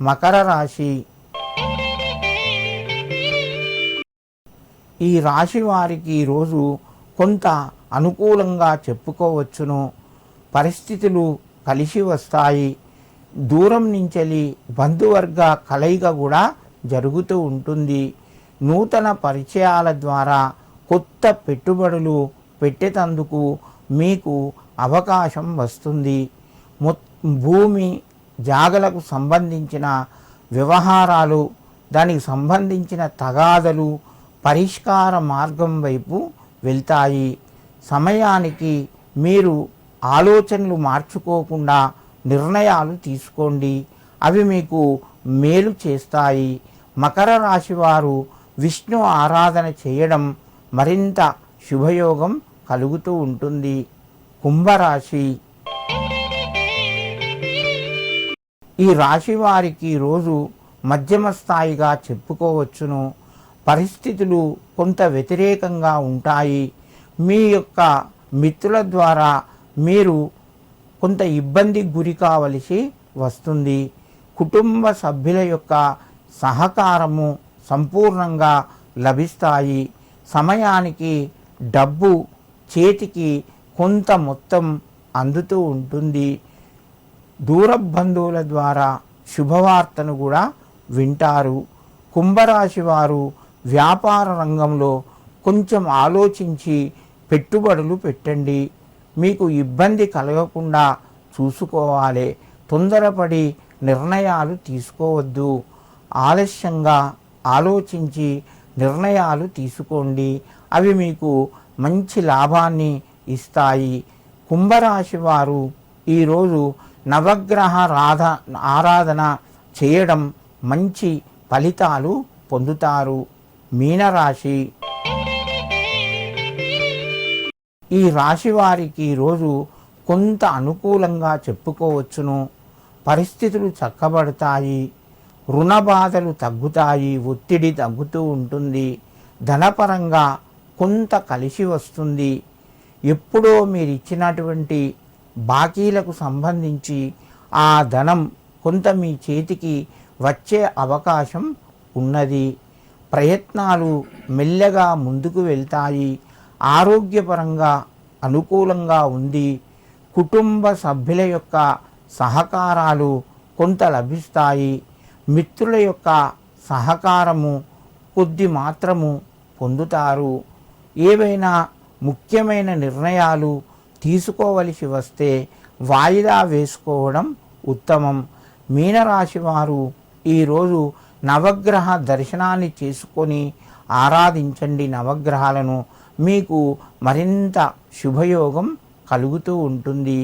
మకర రాశి. ఈ రాశి వారికి ఈరోజు కొంత అనుకూలంగా చెప్పుకోవచ్చును. పరిస్థితులు కలిసి వస్తాయి. దూరం నుంచెలి బంధువర్గ కలయిక కూడా జరుగుతూ ఉంటుంది. నూతన పరిచయాల ద్వారా కొత్త పెట్టుబడులు పెట్టేటందుకు మీకు అవకాశం వస్తుంది. మొ- భూమి జాగలకు సంబంధించిన వ్యవహారాలు దానికి సంబంధించిన తగాదలు పరిష్కార మార్గం వైపు వెళ్తాయి. సమయానికి మీరు ఆలోచనలు మార్చుకోకుండా నిర్ణయాలు తీసుకోండి. అవి మీకు మేలు చేస్తాయి. మకర రాశి వారు విష్ణు ఆరాధన చేయడం మరింత శుభయోగం కలుగుతూ ఉంటుంది. కుంభరాశి ఈ రాశి వారికి రోజు మధ్యమ స్థాయిగా చెప్పుకోవచ్చును. పరిస్థితులు కొంత వ్యతిరేకంగా ఉంటాయి. మీ యొక్క మిత్రుల ద్వారా మీరు కొంత ఇబ్బందికి గురి కావలసి వస్తుంది. కుటుంబ సభ్యుల యొక్క సహకారము సంపూర్ణంగా లభిస్తాయి. సమయానికి డబ్బు చేతికి కొంత మొత్తం అందుతూ ఉంటుంది. దూర బంధువుల ద్వారా శుభవార్తను కూడా వింటారు. కుంభరాశి వారు వ్యాపార రంగంలో కొంచెం ఆలోచించి పెట్టుబడులు పెట్టండి. మీకు ఇబ్బంది కలగకుండా చూసుకోవాలి. తొందరపడి నిర్ణయాలు తీసుకోవద్దు. ఆలస్యంగా ఆలోచించి నిర్ణయాలు తీసుకోండి. అవి మీకు మంచి లాభాన్ని ఇస్తాయి. కుంభరాశి వారు ఈరోజు నవగ్రహ రాధ ఆరాధన చేయడం మంచి ఫలితాలు పొందుతారు. మీనరాశి. ఈ రాశి వారికి ఈరోజు కొంత అనుకూలంగా చెప్పుకోవచ్చును. పరిస్థితులు చక్కబడతాయి. రుణ బాధలు తగ్గుతాయి ఒత్తిడి తగ్గుతూ ఉంటుంది. ధనపరంగా కొంత కలిసి వస్తుంది. ఎప్పుడో మీరు ఇచ్చినటువంటి బాకీలకు సంబంధించి ఆ ధనం కొంత మీ చేతికి వచ్చే అవకాశం ఉన్నది. ప్రయత్నాలు మెల్లగా ముందుకు వెళ్తాయి. ఆరోగ్యపరంగా అనుకూలంగా ఉంది. కుటుంబ సభ్యుల యొక్క సహకారాలు కొంత లభిస్తాయి. మిత్రుల యొక్క సహకారము కొద్ది మాత్రము పొందుతారు. ఏవైనా ముఖ్యమైన నిర్ణయాలు తీసుకోవలసి వస్తే వాయిదా వేసుకోవడం ఉత్తమం. మీనరాశి వారు ఈరోజు నవగ్రహ దర్శనాన్ని చేసుకొని ఆరాధించండి నవగ్రహాలను. మీకు మరింత శుభయోగం కలుగుతూ ఉంటుంది.